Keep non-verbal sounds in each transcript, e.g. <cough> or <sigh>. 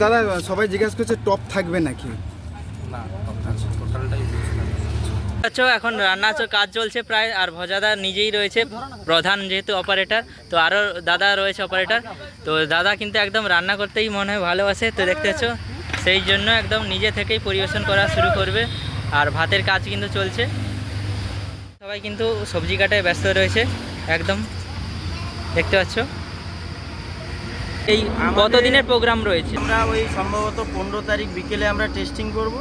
দাদা সবাই জিজ্ঞাসা করছে টপ থাকবে নাকি? না টোটালটাই আচ্ছা এখন রান্না চ- কাজ চলছে প্রায় আর ভজাদা নিজেই রয়েছে প্রধান যেহেতু অপারেটর তো আরও দাদা রয়েছে অপারেটর তো দাদা কিন্তু একদম রান্না করতেই মনে হয় ভালোবাসে তো দেখতে পাচ্ছ সেই জন্য একদম নিজে থেকেই পরিবেশন করা শুরু করবে আর ভাতের কাজ কিন্তু চলছে। সবাই কিন্তু সবজি কাটায় ব্যস্ত রয়েছে একদম দেখতে পাচ্ছ। এই কতদিনের প্রোগ্রাম রয়েছে আমরা ওই সম্ভবত পনেরো তারিখ বিকেলে আমরা টেস্টিং করব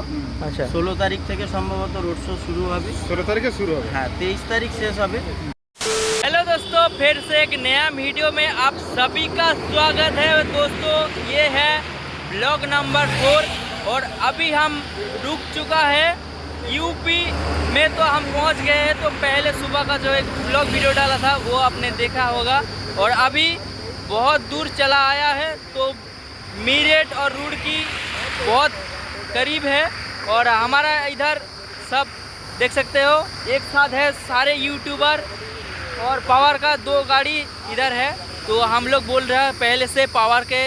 আচ্ছা ষোলো তারিখ থেকে সম্ভবত রোড শো শুরু হবে ষোলো তারিখে শুরু হবে হ্যাঁ তেইশ তারিখ শেষ হবে हेलो दोस्तों फिर से एक नया वीडियो में आप सभी का स्वागत है दोस्तों ये है ब्लॉग नंबर फोर और अभी हम रुक चुका है यूपी में तो हम पहुंच गए हैं तो पहले सुबह का जो एक ब्लॉग वीडियो डाला था वो आपने देखा होगा और अभी बहुत दूर चला आया है तो मीरेट और रुड़की बहुत करीब है और हमारा इधर सब देख सकते हो, एक साथ है सारे यूट्यूबर और पावर का दो गाड़ी इधर है तो हम लोग बोल रहे हैं पहले से पावर के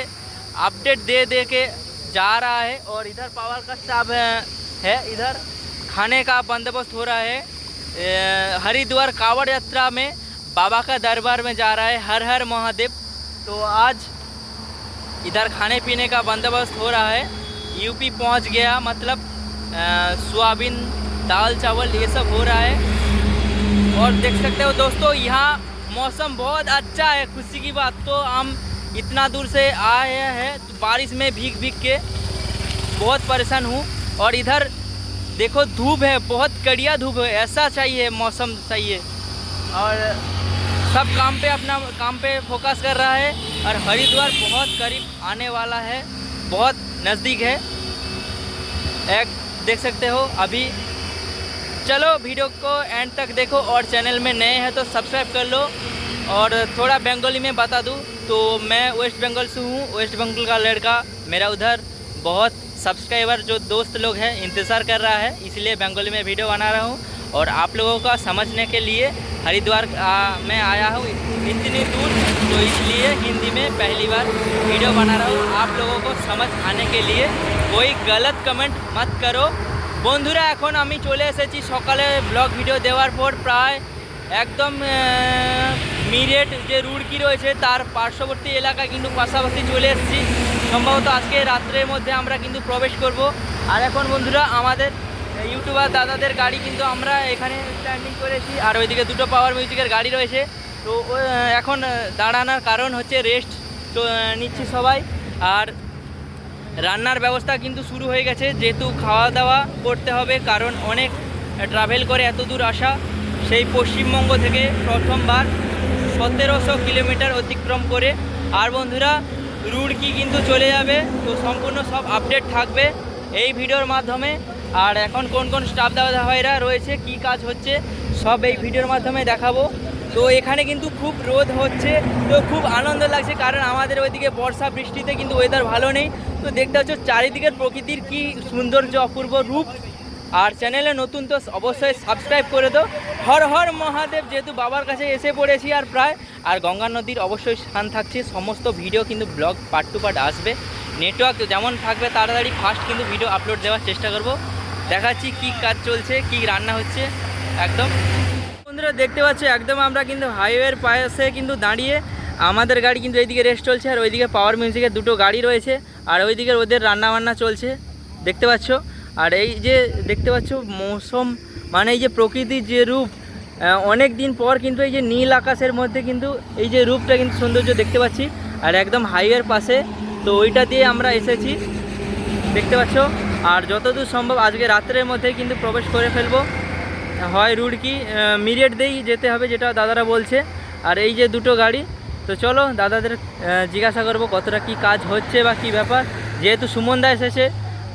अपडेट दे दे के जा रहा है और इधर पावर का स्टाफ है इधर, खाने का बंदोबस्त हो रहा है हरिद्वार कांवड़ यात्रा में बाबा का दरबार में जा रहा है, हर हर महादेव। तो आज इधर खाने पीने का बंदोबस्त हो रहा है। यूपी पहुँच गया मतलब सोयाबीन, दाल, चावल, ये सब हो रहा है। और देख सकते हो दोस्तों, यहाँ मौसम बहुत अच्छा है, खुशी की बात तो हम इतना दूर से आए हैं तो बारिश में भीग भीग के बहुत परेशान हूँ। और इधर देखो धूप है, बहुत कड़िया धूप है, ऐसा चाहिए मौसम चाहिए। और सब काम पे अपना काम पे फोकस कर रहा है और हरिद्वार बहुत करीब आने वाला है, बहुत नज़दीक है। एक, देख सकते हो, अभी चलो वीडियो को एंड तक देखो और चैनल में नए हैं तो सब्सक्राइब कर लो। और थोड़ा बंगाली में बता दूँ तो मैं वेस्ट बंगाल से हूँ। वेस्ट बंगाल का लड़का मेरा उधर बहुत सब्सक्राइबर जो दोस्त लोग हैं, इंतज़ार कर रहा है, इसलिए बंगाली में वीडियो बना रहा हूँ। और आप लोगों का समझने के लिए हरिद्वार आ, मैं आया हूँ इतनी दूर तो इसलिए हिंदी में पहली बार वीडियो बना रहा हूँ आप लोगों को समझ आने के लिए कोई गलत कमेंट मत करो বন্ধুরা এখন আমি চলে এসেছি সকালে ব্লগ ভিডিও দেওয়ার পর প্রায় একদম আহ, মিরেট যে রুড়কি রয়েছে তার পার্শ্ববর্তী এলাকা কিন্তু পাশাপাশি চলে এসেছি সম্ভবত আজকে রাত্রের মধ্যে আমরা কিন্তু প্রবেশ করব আর এখন বন্ধুরা আমাদের ইউটিউবার দাদাদের গাড়ি কিন্তু আমরা এখানে স্ট্যান্ডিং করেছি, আর ওইদিকে দুটো পাওয়ার মিউজিকের গাড়ি রয়েছে। তো এখন দাঁড়ানোর কারণ হচ্ছে রেস্ট নিচ্ছি সবাই। আর রান্নার ব্যবস্থা কিন্তু শুরু হয়ে গেছে, যেহেতু খাওয়া দাওয়া করতে হবে, কারণ অনেক ট্রাভেল করে এত দূর আসা সেই পশ্চিমবঙ্গ থেকে প্রথমবার সতেরোশো কিলোমিটার অতিক্রম করে। আর বন্ধুরা, রুড়কি কিন্তু চলে যাবে, তো সম্পূর্ণ সব আপডেট থাকবে এই ভিডিওর মাধ্যমে। আর এখন কোন কোন স্টাফ দাদা ভাইরা রয়েছে, কি কাজ হচ্ছে, সব এই ভিডিওর মাধ্যমে দেখাবো। তো এখানে কিন্তু খুব রোদ হচ্ছে, তো খুব আনন্দ লাগছে, কারণ আমাদের ওইদিকে বর্ষা বৃষ্টিতে কিন্তু ওয়েদার ভালো নেই। তো দেখতে হচ্ছে চারিদিকের প্রকৃতির কি সৌন্দর্য, অপূর্ব রূপ। আর চ্যানেলে নতুন তো অবশ্যই সাবস্ক্রাইব করে দাও। হর হর মহাদেব, যেহেতু বাবার কাছে এসে পড়েছি আর প্রায়, আর গঙ্গা নদীর অবশ্যই স্থান থাকছে, সমস্ত ভিডিও কিন্তু ব্লগ পার্ট টু পার্ট আসবে। নেটওয়ার্ক যেমন থাকবে, তাড়াতাড়ি ফার্স্ট কিন্তু ভিডিও আপলোড দেওয়ার চেষ্টা করব। দেখাচ্ছি কি কাজ চলছে, কি রান্না হচ্ছে, একদম। বন্ধুরা, দেখতে পাচ্ছ, একদম আমরা কিন্তু হাইওয়ের পাশে কিন্তু দাঁড়িয়ে আমাদের গাড়ি কিন্তু এইদিকে রেস্ট চলছে, আর ওইদিকে পাওয়ার মিউজিকের দুটো গাড়ি রয়েছে, আর ওইদিকে ওদের রান্না বান্না চলছে, দেখতে পাচ্ছ। আর এই যে দেখতে পাচ্ছ, মৌসুম মানে এই যে প্রকৃতির যে রূপ অনেক দিন পর কিন্তু এই যে নীল আকাশের মধ্যে কিন্তু এই যে রূপটা কিন্তু সৌন্দর্য দেখতে পাচ্ছি, আর একদম হাইওয়ের পাশে, তো ওইটা দিয়ে আমরা এসেছি, দেখতে পাচ্ছ। আর যতদূর সম্ভব আজকে রাত্রের মধ্যে কিন্তু প্রবেশ করে ফেলব। হয় রুড়কি আহ, মিরিয়েট দিয়েই যেতে হবে যেটা দাদারা বলছে। আর এই যে দুটো গাড়ি তো চলো দাদাদের জিজ্ঞাসা করব কতটা কি কাজ হচ্ছে বা কি ব্যাপার। যেহেতু সুমন দা এসেছে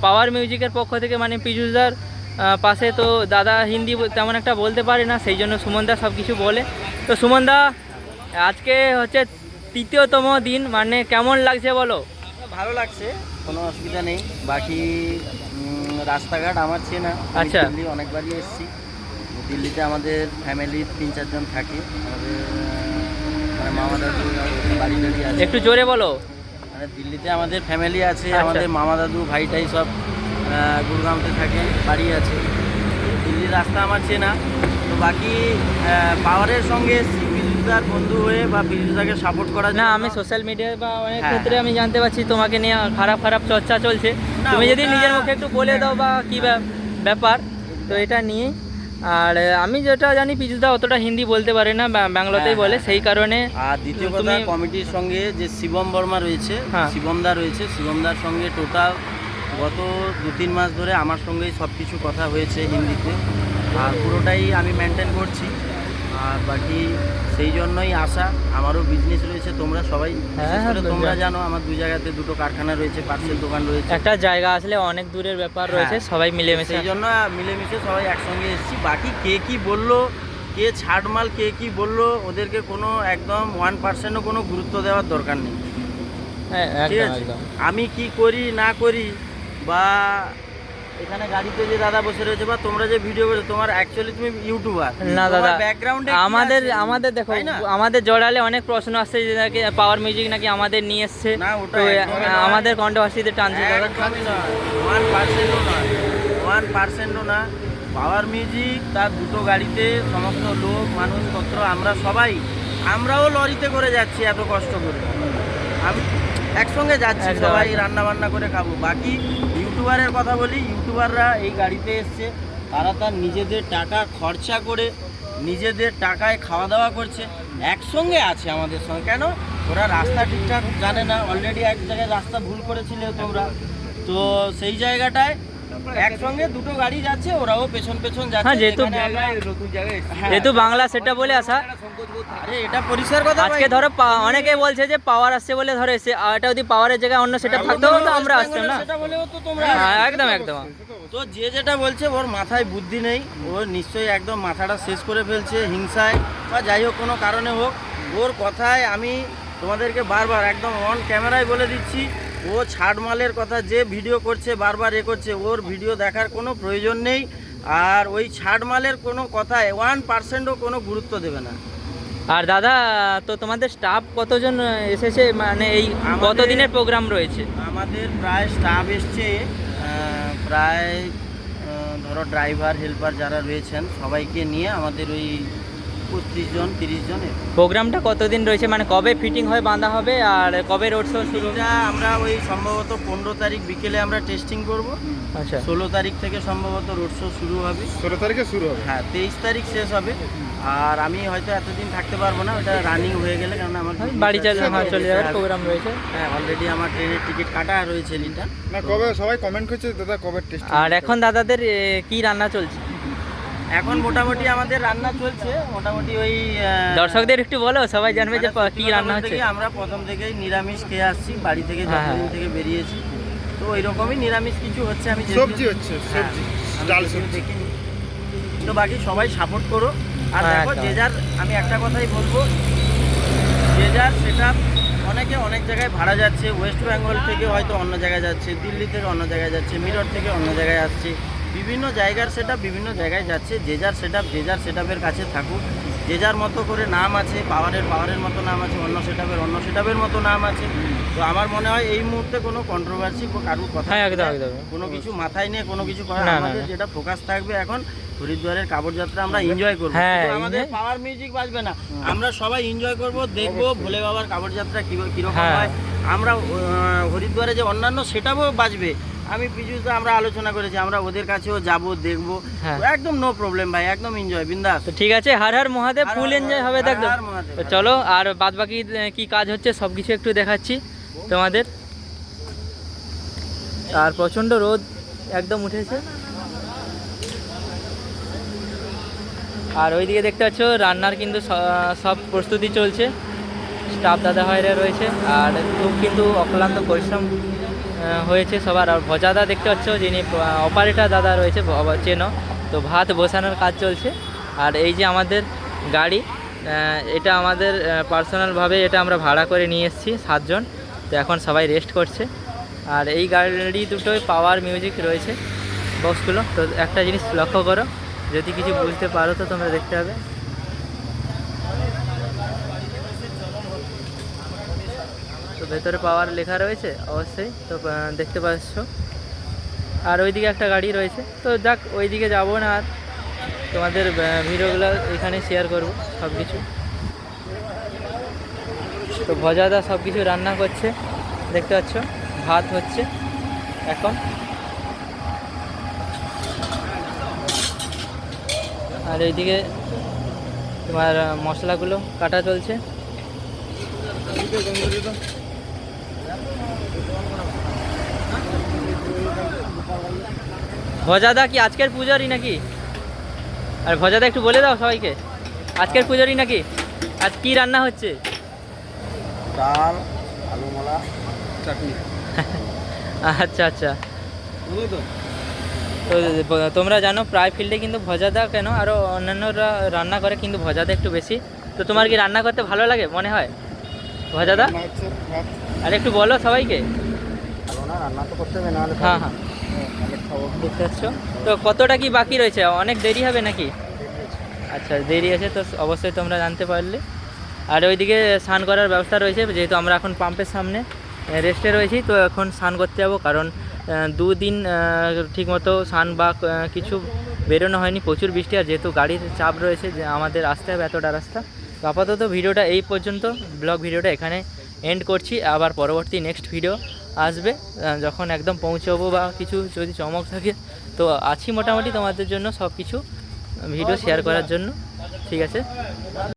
পাওয়ার মিউজিকের পক্ষ থেকে মানে পীযুষদার পাশে তো দাদা হিন্দি তেমন একটা বলতে পারে না সেই জন্য সুমন দা সব কিছু বলে। তো সুমন দা আজকে হচ্ছে তৃতীয়তম দিন মানে কেমন লাগছে বলো? ভালো লাগছে। কোনো অসুবিধা নেই। বাকি রাস্তাঘাট আমার চেনা আচ্ছা। দিল্লি অনেকবারই এসেছি। দিল্লিতে আমাদের ফ্যামিলির তিন চারজন থাকে। আমাদের মানে মামা দাদু বাড়ি টাড়ি আছে। একটু জোরে বলো। মানে দিল্লিতে আমাদের ফ্যামিলি আছে আচ্ছা। আমাদের মামা দাদু ভাইটাই সব গুরগাঁওতে থাকে বাড়ি আছে। দিল্লির রাস্তা আমার চেনা তো বাকি পাওয়ারের সঙ্গে এসছি। বিদ্যুতার বন্ধু হয়ে বা বিদ্যুতাকে সাপোর্ট করার না আমি সোশ্যাল মিডিয়ায় বা অনেক হ্যাঁ, ক্ষেত্রে আমি জানতে পারছি তোমাকে নিয়ে খারাপ খারাপ চর্চা চলছে। তুমি যদি নিজের মুখে একটু বলে দাও বা কী ব্যা- ব্যাপার তো এটা নিয়ে। আর আমি যেটা জানি পিজুদা অতটা হিন্দি বলতে পারে না বাংলাতেই হ্যাঁ, বলে হ্যাঁ, সেই কারণে আর দ্বিতীয় কথা কমিটির সঙ্গে যে শিবম বর্মা রয়েছে হ্যাঁ। শিবমদা রয়েছে শিবমদার সঙ্গে টোটাল গত দু তিন মাস ধরে আমার সঙ্গেই সব কিছু কথা হয়েছে হিন্দিতে। আর পুরোটাই আমি মেনটেন করছি। আর বাকি সেই জন্যই আশা আমারও বিজনেস রয়েছে তোমরা সবাই। হ্যাঁ, হ্যাঁ, তোমরা জানো আমার দু জায়গাতে দুটো কারখানা রয়েছে পার্সেল দোকান রয়েছে। একটা জায়গা আসলে অনেক দূরের ব্যাপার রয়েছে হ্যাঁ। সবাই মিলেমিশে সেই জন্য মিলেমিশে সবাই একসঙ্গে এসেছি। বাকি কে কি বলল কে ছাড় মাল কে কি বলল ওদেরকে কোনো একদম ওয়ান পার্সেন্টও কোনো গুরুত্ব দেওয়ার দরকার নেই। হ্যাঁ, ঠিক আছে? আমি কি করি না করি বা এখানে গাড়িতে যে দাদা বসে রয়েছে বা তোমরা যে ভিডিও করছ তোমার অ্যাকচুয়ালি তুমি ইউটিউবার না দাদা ব্যাকগ্রাউন্ডে আমাদের আমাদের দেখো না? আমাদের জড়ালে অনেক প্রশ্ন আসছে যে নাকি পাওয়ার মিউজিক নাকি আমাদের নিয়ে এসছে। না, তো আমাদের কন্ট্রোভার্সিতে টানছে দাদা। ওয়ান পার্সেন্টও নয়। ওয়ান পার্সেন্টও না। পাওয়ার মিউজিক তার দুটো গাড়িতে সমস্ত লোক মানুষপত্র আমরা সবাই আমরাও লরিতে করে যাচ্ছি এত কষ্ট করে। আমি একসঙ্গে যাচ্ছি সবাই রান্না বান্না করে খাব। বাকি ইউটিউবারের কথা বলি ইউটিউবাররা এই গাড়িতে এসছে। তারা তার নিজেদের টাকা খরচা করে নিজেদের টাকায় খাওয়া দাওয়া করছে, একসঙ্গে আছে আমাদের সঙ্গে। কেন? ওরা রাস্তা ঠিকঠাক জানে না। অলরেডি এক জায়গায় রাস্তা ভুল করেছিলে তোমরা তো সেই জায়গাটায় একসঙ্গে দুটো গাড়ি যাচ্ছে ওরাও পেছন পেছন যাচ্ছে হ্যাঁ, যেহেতু নতুন জায়গায় হ্যাঁ। যেহেতু বাংলা সেটা বলে আসা আরে এটা পরিষ্কার কথা আজকে ধরো অনেকে বলছে যে পাওয়ার আসছে বলে ধরো এসে এটা যদি পাওয়ারের জায়গায় অন্য সেটা থাকতো তো আমরা আসতাম না। সেটা বলেও তো তোমরা হ্যাঁ একদম একদম। তো যে যেটা বলছে ওর মাথায় বুদ্ধি নেই। ও নিশ্চয়ই একদম মাথাটা শেষ করে ফেলছে হিংসায় বা যাই হোক কোনো কারণে হোক। ওর কথায় আমি তোমাদেরকে বারবার একদম অন ক্যামেরায় বলে দিচ্ছি। ও ছাড় মালের কথা যে ভিডিও করছে বারবার এ করছে ওর ভিডিও দেখার কোনো প্রয়োজন নেই। আর ওই ছাড় মালের কোনো কথায় ওয়ান পার্সেন্টও কোনো গুরুত্ব দেবে না। আর দাদা তো তোমাদের স্টাফ কতজন এসেছে? মানে এই কতদিনের প্রোগ্রাম রয়েছে? আমাদের প্রায় স্টাফ এসছে প্রায় ধরো ড্রাইভার হেল্পার যারা রয়েছেন সবাইকে নিয়ে আমাদের ওই পঁচিশ জন তিরিশ জন এরকম। প্রোগ্রামটা কতদিন রয়েছে? মানে কবে ফিটিং হয়ে বাঁধা হবে আর কবে রোড শো শুরু আমরা ওই সম্ভবত পনেরো তারিখ বিকেলে আমরা টেস্টিং করব। আচ্ছা। ষোলো তারিখ থেকে সম্ভবত রোড শো শুরু হবে। ষোলো তারিখে শুরু হবে? হ্যাঁ তেইশ তারিখ শেষ হবে। আর আমি হয়তো এতদিন থাকতে পারব না ওটা রানিং হয়ে গেলে কারণ আমার হ্যাঁ, বাড়ি চলে হ্যাঁ চলে যাওয়ার প্রোগ্রাম রয়েছে। হ্যাঁ অলরেডি আমার ট্রেনের টিকিট কাটা রয়েছে রিটার্ন না কবে সবাই কমেন্ট করছে দাদা কবে টেস্ট আর এখন দাদাদের কি রান্না চলছে? এখন মোটামুটি আমাদের রান্না চলছে মোটামুটি ওই দর্শকদের একটু বলো সবাই জানবে যে মানে প- সত্যি কি রান্না হচ্ছে। আমরা প্রথম থেকেই নিরামিষ খেয়ে আসছি বাড়ি থেকে হ্যাঁ, যতদিন হ্যাঁ। থেকে বেরিয়েছি তো ওই রকমই নিরামিষ কিছু হচ্ছে আমি সবজি হচ্ছে হ্যাঁ, সবজি ডাল সবজি। দেখিনি। তো বাকি সবাই সাপোর্ট করো। আর দেখো যে যার আমি একটা কথাই বলব যে যার সেটা অনেকে অনেক জায়গায় ভাড়া যাচ্ছে ওয়েস্ট বেঙ্গল থেকে হয়তো অন্য জায়গায় যাচ্ছে দিল্লি থেকে অন্য জায়গায় যাচ্ছে মিরর থেকে অন্য জায়গায় আসছে। বিভিন্ন জায়গার সেটা বিভিন্ন জায়গায় যাচ্ছে। যে যার সেটা যে যার সেটাপের কাছে থাকুক। যে যার মতো করে নাম আছে পাওয়ারের পাওয়ারের মতো নাম আছে অন্য সেটাপের অন্য সেটাপের মতো নাম আছে। তো আমার মনে হয় এই মুহূর্তে কোনো কন্ট্রোভার্সি কারুর কথা হ্যাঁ কোনো কিছু মাথায় নিয়ে কোনো কিছু করা আমাদের যেটা ফোকাস থাকবে এখন হরিদ্বারের কাপড় যাত্রা আমরা এনজয় করব। হ্যাঁ, আমাদের পাওয়ার মিউজিক বাজবে না। আমরা সবাই এনজয় করব দেখব ভোলে বাবার কাপড় যাত্রা কীরকম হ্যাঁ। হয়। আমরা হরিদ্বারে যে অন্যান্য সেটাও বাজবে আমি পিজুসদা আমরা আলোচনা করেছি আমরা ওদের কাছেও যাব দেখব। হ্যাঁ। একদম নো প্রবলেম ভাই একদম এনজয় বিন্দাস। তো ঠিক আছে হার হার মহাদেব ফুল এনজয় হবে দেখো চলো আর বাদ বাকি কি কাজ হচ্ছে সব কিছু একটু দেখাচ্ছি তোমাদের। আর প্রচণ্ড রোদ একদম উঠেছে। আর ওইদিকে দেখতে পাচ্ছ রান্নার কিন্তু সব প্রস্তুতি চলছে। স্টাফ দাদা ভাইরা রয়েছে। আর খুব কিন্তু অক্লান্ত পরিশ্রম হয়েছে সবার। আর ভজাদা দেখতে পাচ্ছ, যিনি অপারেটর দাদা রয়েছে চেনো। তো ভাত বসানোর কাজ চলছে। আর এই যে আমাদের গাড়ি এটা আমাদের পার্সোনালভাবে এটা আমরা ভাড়া করে নিয়ে এসেছি সাতজন। তো এখন সবাই রেস্ট করছে। আর এই গাড়ি দুটোই পাওয়ার মিউজিক রয়েছে বক্সগুলো তো একটা জিনিস লক্ষ্য করো, যদি কিছু বুঝতে পারো তো তোমরা দেখতে হবে তো ভেতরে পাওয়ার লেখা রয়েছে, অবশ্যই। তো দেখতে পাচ্ছ। আর ওইদিকে একটা গাড়ি রয়েছে। তো যাক, ওইদিকে যাব না আর। তোমাদের ভিডিওগুলো এখানে শেয়ার করব সব কিছু তো ভজাদা সব কিছু রান্না করছে। দেখতে পাচ্ছ, ভাত হচ্ছে এখন। আর এইদিকে তোমার মশলাগুলো কাটা চলছে। ভজাদা কি আজকের পুজোরই নাকি? আর ভজাদা একটু বলে দাও সবাইকে। আজকের পুজোরই নাকি? আজ কি রান্না হচ্ছে? ডাল আলু মলা চাটনি। <laughs> আচ্ছা আচ্ছা। তো? তোমরা জানো প্রায় ফিল্ডে কিন্তু ভজাদা কেন? আরও অন্যান্যরা রান্না করে কিন্তু ভজাদা একটু বেশি। তো তোমার কি রান্না করতে ভালো লাগে মনে হয়? রান্না হচ্ছে ভাত আর একটু বলো সবাইকে। রান্না তো করতে হবে নাহলে হ্যাঁ হ্যাঁ। দেখতে পাচ্ছ? তো কতটা কি বাকি রয়েছে? অনেক দেরি হবে নাকি? আচ্ছা দেরি আছে তো অবশ্যই তোমরা জানতে পারলে। আর ওইদিকে স্নান করার ব্যবস্থা রয়েছে যেহেতু আমরা এখন পাম্পের সামনে রেস্টে রয়েছি তো এখন স্নান করতে যাব। কারণ দুদিন ঠিকমতো স্নান বা কিছু বেরোনো হয়নি প্রচুর বৃষ্টি। আর যেহেতু গাড়ির চাপ রয়েছে যে আমাদের আসতে হবে এতটা রাস্তা। তো আপাতত ভিডিওটা এই পর্যন্ত। ব্লগ ভিডিওটা এখানে এন্ড করছি। আবার পরবর্তী নেক্সট ভিডিও আসবে। যখন একদম পৌঁছবো বা কিছু যদি চমক থাকে তো আছি মোটামুটি তোমাদের জন্য সব কিছু ভিডিও শেয়ার করার জন্য। ঠিক আছে?